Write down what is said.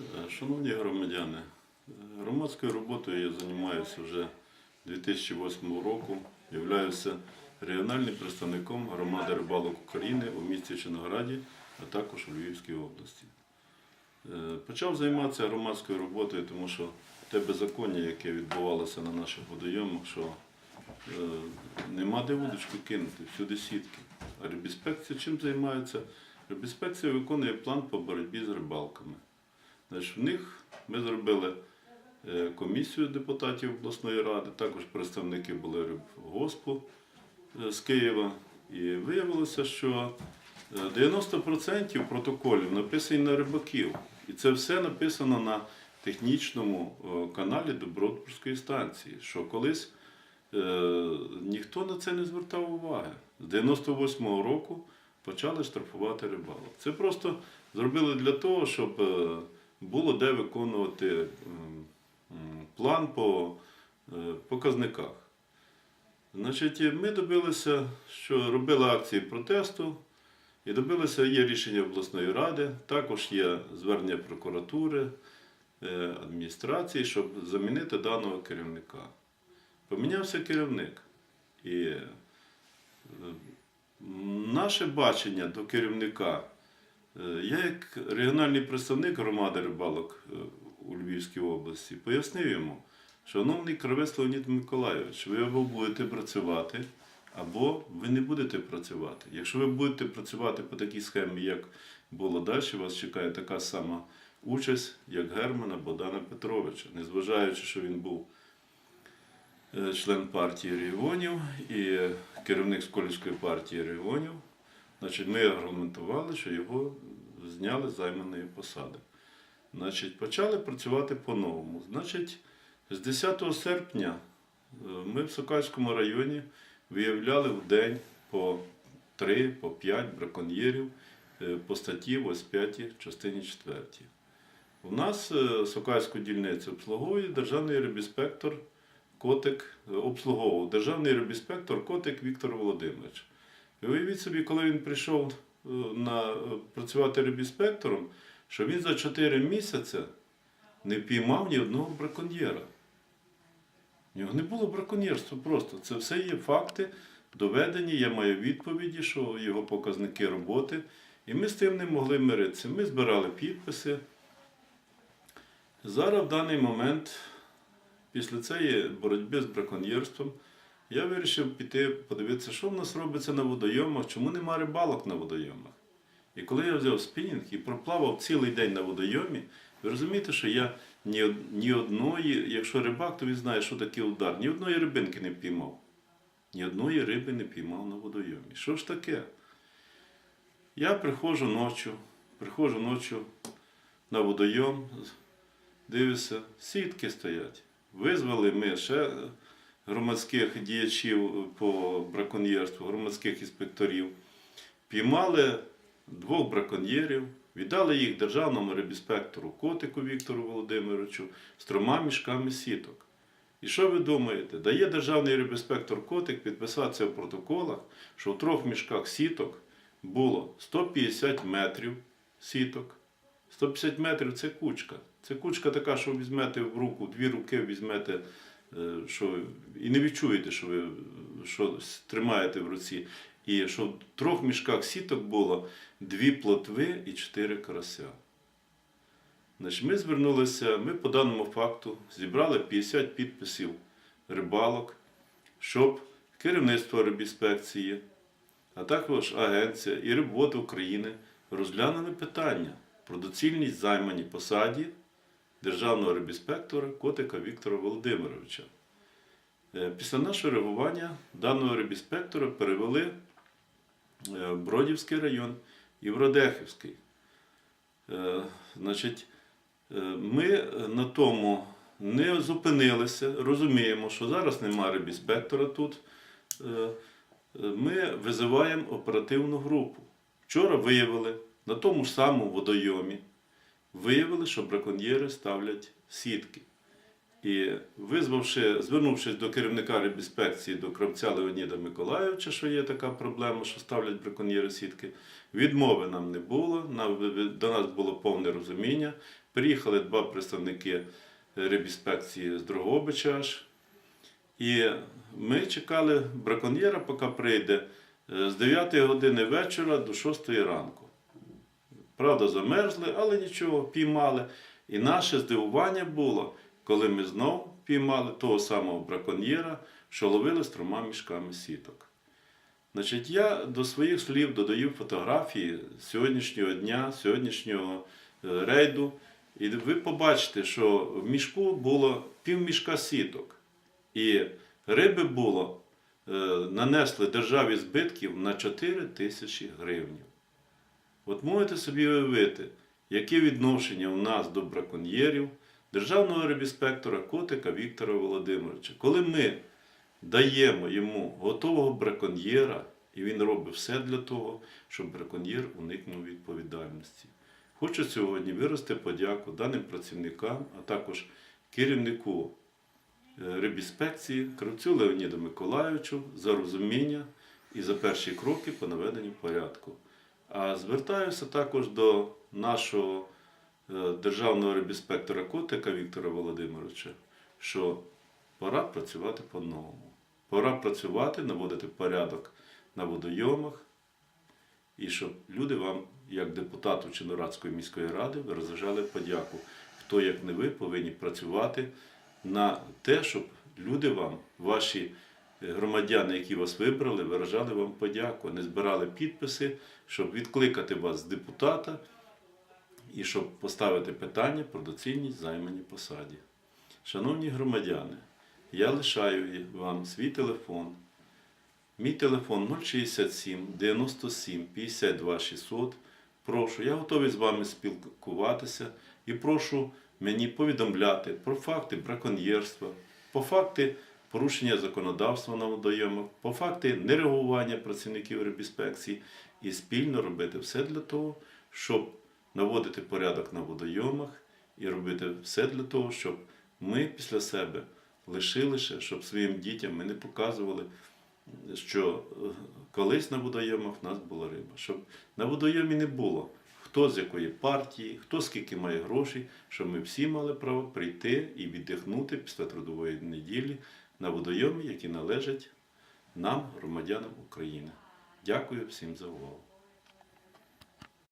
Е, Шановні громадяни, е, громадською роботою я займаюся вже 2008 року. Являюся регіональним представником громади рибалок України у місті Чорнограді, а також у Львівській області. Е, Почав займатися громадською роботою, тому що те беззаконня, яке відбувалося на наших водойомах, що нема де вудочку кинути, всюди сітки. А рибінспекція чим займається? Рибінспекція виконує план по боротьбі з рибалками. Значить, в них ми зробили е, комісію депутатів обласної ради, також представники були Рибгоспу е, з Києва. І виявилося, що е, 90% протоколів написані на рибаків. І це все написано на технічному е, каналі Добротворської станції, що колись е, ніхто на це не звертав уваги. З 98-го року почали штрафувати рибалок. Це просто зробили для того, щоб е, було де виконувати м, м, план по е, показниках. Значить, ми добилися, що робили акції протесту, і добилися, є рішення обласної ради, також є звернення прокуратури, е, адміністрації, щоб замінити даного керівника. Помінявся керівник. І е, наше бачення до керівника, я як регіональний представник громади рибалок е, у Львівській області пояснив йому, шановний Кравець Леонід Миколайович, ви або будете працювати, або ви не будете працювати. Якщо ви будете працювати по такій схемі, як було далі, вас чекає така сама участь, як Германа Богдана Петровича, незважаючи, що він був е, член партії регіонів і керівник Сколівської партії регіонів. Значить, ми аргументували, що його зняли з займаної посади. Значить, почали працювати по-новому. Значить, з 10 серпня е, ми в Сокальському районі виявляли в день по 3, по 5 браконьєрів е, по статті 85 частині 4. У нас е, Сокальську дільницю обслуговує державний рибінспектор Котик, обслуговував державний рибінспектор Котик Віктор Володимирович. Уявіть собі, коли він прийшов е, на, е, працювати рибінспектором, що він за 4 місяці не впіймав ні одного браконьєра. У нього не було браконьєрства просто. Це все є факти, доведені, я маю відповіді, що його показники роботи. І ми з тим не могли миритися. Ми збирали підписи. Зараз в даний момент, після цієї боротьби з браконьєрством, я вирішив піти подивитися, що в нас робиться на водойомах, чому нема рибалок на водойомах. І коли я взяв спінінг і проплавав цілий день на водойомі, ви розумієте, що я ні, ні одної, якщо рибак, то він знає, що таке удар, ні одної рибинки не піймав. Ні одної риби не піймав на водойомі. Що ж таке? Я приходжу ночі, приходжу ночі на водойом, дивлюся, сітки стоять. Визвали ми ще громадських діячів по браконьєрству, громадських інспекторів. Піймали двох браконьєрів, віддали їх державному рибінспектору Котику Віктору Володимировичу з трьома мішками сіток. І що ви думаєте? Дає державний рибінспектор Котик підписатися в протоколах, що в трьох мішках сіток було 150 метрів сіток. 150 метрів це кучка. Це кучка така, що візьмете в руку, дві руки візьмете, що, і не відчуєте, що ви що тримаєте в руці. І що в трьох мішках сіток було дві плотви і чотири карася. Значить, ми звернулися, ми по даному факту зібрали 50 підписів рибалок, щоб керівництво рибінспекції, а також агенція і Рибвод України розглянули питання про доцільність займані посаді державного рибінспектора Котика Віктора Володимировича. Е, Після нашого реагування даного рибінспектора перевели е, Бродівський район і в. Е, Значить, ми на тому не зупинилися, розуміємо, що зараз немає рибінспектора тут. Ми визиваємо оперативну групу. Вчора виявили на тому ж самому водойомі, виявили, що браконьєри ставлять сітки. І визвавши, звернувшись до керівника рибінспекції, до кравця Леоніда Миколайовича, що є така проблема, що ставлять браконьєри сітки, відмови нам не було, до нас було повне розуміння. Приїхали два представники рибінспекції з Дрогобича аж. І ми чекали браконьєра, поки прийде е, з 9 години вечора до 6 ранку. Правда, замерзли, але нічого, піймали. І наше здивування було, коли ми знов піймали того самого браконьєра, що ловили з трьома мішками сіток. Значить, я до своїх слів додаю фотографії сьогоднішнього дня, сьогоднішнього е, рейду. І ви побачите, що в мішку було півмішка сіток. І риби було, е, нанесли державі збитків на 4 тисячі гривень. От можете собі уявити, яке відношення у нас до браконьєрів, державного рибінспектора Котика Віктора Володимировича. Коли ми даємо йому готового браконьєра, і він робить все для того, щоб браконьєр уникнув відповідальності. Хочу сьогодні виразити подяку даним працівникам, а також керівнику е, рибінспекції Кравцю Леоніду Миколайовичу за розуміння і за перші кроки по наведенню порядку. А звертаюся також до нашого е, державного рибінспектора Котика Віктора Володимировича, що пора працювати по-новому. Пора працювати, наводити порядок на водойомах, і щоб люди вам, як депутату Чинорадської міської ради, виражали подяку. Хто, як не ви, повинні працювати на те, щоб люди вам, ваші громадяни, які вас вибрали, виражали вам подяку, не збирали підписи, щоб відкликати вас з депутата і щоб поставити питання про доцільність займані посаді. Шановні громадяни, я лишаю вам свій телефон. Мій телефон 067 97 52 600. Прошу, я готовий з вами спілкуватися і прошу мені повідомляти про факти браконьєрства, по факти порушення законодавства на водойомах, по факти нереагування працівників рибінспекції і спільно робити все для того, щоб наводити порядок на водойомах і робити все для того, щоб ми після себе лишили ще, щоб своїм дітям ми не показували що е, колись на водойомах в нас була риба. Щоб на водойомі не було хто з якої партії, хто скільки має грошей, щоб ми всі мали право прийти і віддихнути після трудової неділі на водойомі, які належать нам, громадянам України. Дякую всім за увагу.